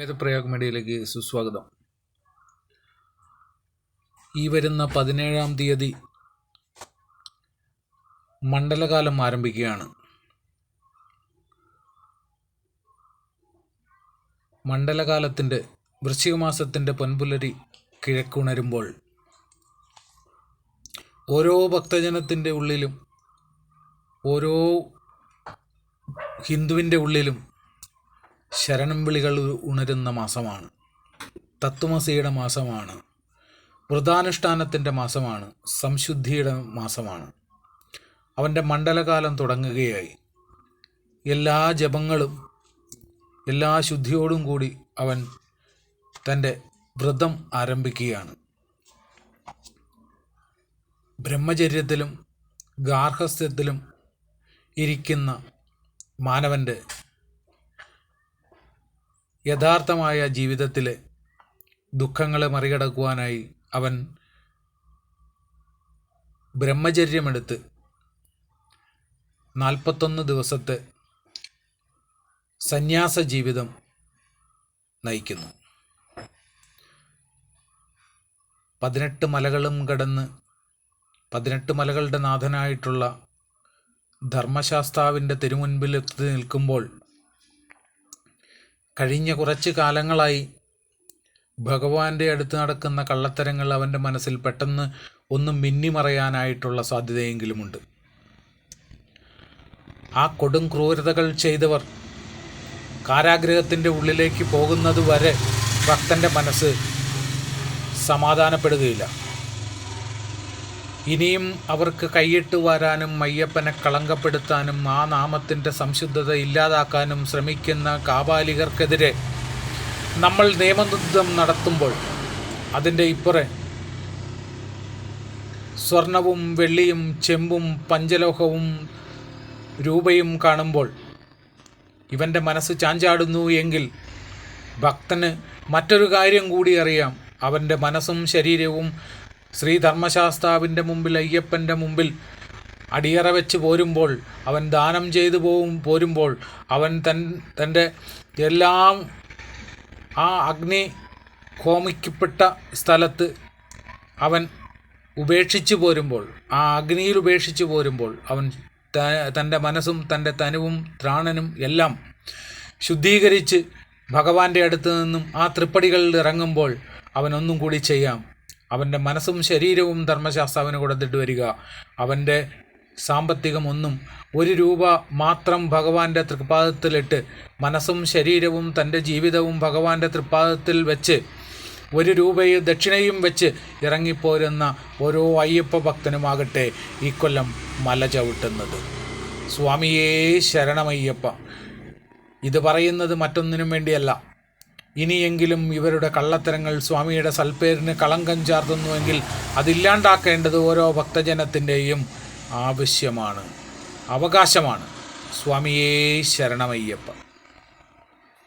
വേദപ്രയാഗ് മീഡിയയിലേക്ക് സുസ്വാഗതം. ഈ വരുന്ന പതിനേഴാം തീയതി മണ്ഡലകാലം ആരംഭിക്കുകയാണ്. മണ്ഡലകാലത്തിന്റെ വൃശ്ചികമാസത്തിന്റെ പൊൻപുലരി കിഴക്കുണരുമ്പോൾ ഓരോ ഭക്തജനത്തിന്റെ ഉള്ളിലും ഓരോ ഹിന്ദുവിന്റെ ഉള്ളിലും ശരണം വിളികൾ ഉണരുന്ന മാസമാണ്. തത്വമസിയുടെ മാസമാണ്. വ്രതാനുഷ്ഠാനത്തിന്റെ മാസമാണ്. സംശുദ്ധിയുടെ മാസമാണ്. അവന്റെ മണ്ഡലകാലം തുടങ്ങുകയായി. എല്ലാ ജപങ്ങളും എല്ലാ ശുദ്ധിയോടും കൂടി അവൻ തന്റെ വ്രതം ആരംഭിക്കുകയാണ്. ബ്രഹ്മചര്യത്തിലും ഗാർഹസ്ഥ്യത്തിലും ഇരിക്കുന്ന മാനവന്റെ യഥാർത്ഥമായ ജീവിതത്തിലെ ദുഃഖങ്ങളെ മറികടക്കുവാനായി അവൻ ബ്രഹ്മചര്യമെടുത്ത് നാൽപ്പത്തൊന്ന് ദിവസത്തെ സന്യാസ ജീവിതം നയിക്കുന്നു. പതിനെട്ട് മലകളും കടന്ന് പതിനെട്ട് മലകളുടെ നാഥനായിട്ടുള്ള ധർമ്മശാസ്താവിന്റെ തിരുമുൻപിലെത്തി നിൽക്കുമ്പോൾ കഴിഞ്ഞ കുറച്ച് കാലങ്ങളായി ഭഗവാന്റെ അടുത്ത് നടക്കുന്ന കള്ളത്തരങ്ങൾ അവന്റെ മനസ്സിൽ പെട്ടെന്ന് ഒന്ന് മിന്നിമറയാനായിട്ടുള്ള സാധ്യതയെങ്കിലുമുണ്ട്. ആ കൊടും ക്രൂരതകൾ ചെയ്തവർ കാരാഗ്രഹത്തിന്റെ ഉള്ളിലേക്ക് പോകുന്നത് വരെ ഭക്തന്റെ മനസ്സ് സമാധാനപ്പെടുകയില്ല. ഇനിയും അവർക്ക് കൈയിട്ട് വരാനും അയ്യപ്പനെ കളങ്കപ്പെടുത്താനും ആ നാമത്തിന്റെ സംശുദ്ധത ഇല്ലാതാക്കാനും ശ്രമിക്കുന്ന കാബാലികർക്കെതിരെ നമ്മൾ നിയമയുദ്ധം നടത്തുമ്പോൾ അതിന്റെ ഇപ്പുറെ സ്വർണവും വെള്ളിയും ചെമ്പും പഞ്ചലോഹവും രൂപയും കാണുമ്പോൾ ഇവന്റെ മനസ്സ് ചാഞ്ചാടുന്നു എങ്കിൽ ഭക്തന് മറ്റൊരു കാര്യം കൂടി അറിയാം. അവന്റെ മനസ്സും ശരീരവും ശ്രീ ധർമ്മശാസ്താവിന്റെ മുമ്പിൽ അയ്യപ്പന്റെ മുമ്പിൽ അടിയറ വെച്ച് പോരുമ്പോൾ അവൻ ദാനം ചെയ്തു പോകും പോരുമ്പോൾ അവൻ തൻ തന്റെ എല്ലാം ആ അഗ്നി ഹോമിക്കപ്പെട്ട സ്ഥലത്ത് അവൻ ഉപേക്ഷിച്ചു പോരുമ്പോൾ ആ അഗ്നിയിൽ ഉപേക്ഷിച്ചു പോരുമ്പോൾ അവൻ തന്റെ മനസ്സും തന്റെ തനുവും ത്രാണനും എല്ലാം ശുദ്ധീകരിച്ച് ഭഗവാന്റെ അടുത്ത് നിന്നും ആ തൃപ്പടികളിൽ ഇറങ്ങുമ്പോൾ അവനൊന്നും കൂടി ചെയ്യാം. അവന്റെ മനസ്സും ശരീരവും ധർമ്മശാസ്താവിന് കൊടുത്തിട്ട് വരിക. അവന്റെ സാമ്പത്തികം ഒന്നും ഒരു രൂപ മാത്രം ഭഗവാന്റെ തൃപ്പാദത്തിലിട്ട് മനസ്സും ശരീരവും തന്റെ ജീവിതവും ഭഗവാന്റെ തൃപ്പാദത്തിൽ വെച്ച് ഒരു രൂപയും ദക്ഷിണയും വെച്ച് ഇറങ്ങിപ്പോരുന്ന ഓരോ അയ്യപ്പ ഭക്തനുമാകട്ടെ ഈ കൊല്ലം മല ചവിട്ടുന്നത്. സ്വാമിയേ ശരണമയ്യപ്പ. ഇത് പറയുന്നത് മറ്റൊന്നിനും വേണ്ടിയല്ല. ഇനിയെങ്കിലും ഇവരുടെ കള്ളത്തരങ്ങൾ സ്വാമിയുടെ സൽപ്പേരിന് കളങ്കം ചാർത്തുന്നുവെങ്കിൽ അതില്ലാണ്ടാക്കേണ്ടത് ഓരോ ഭക്തജനത്തിന്റെയും ആവശ്യമാണ് അവകാശമാണ്. സ്വാമിയേ ശരണമയ്യപ്പ.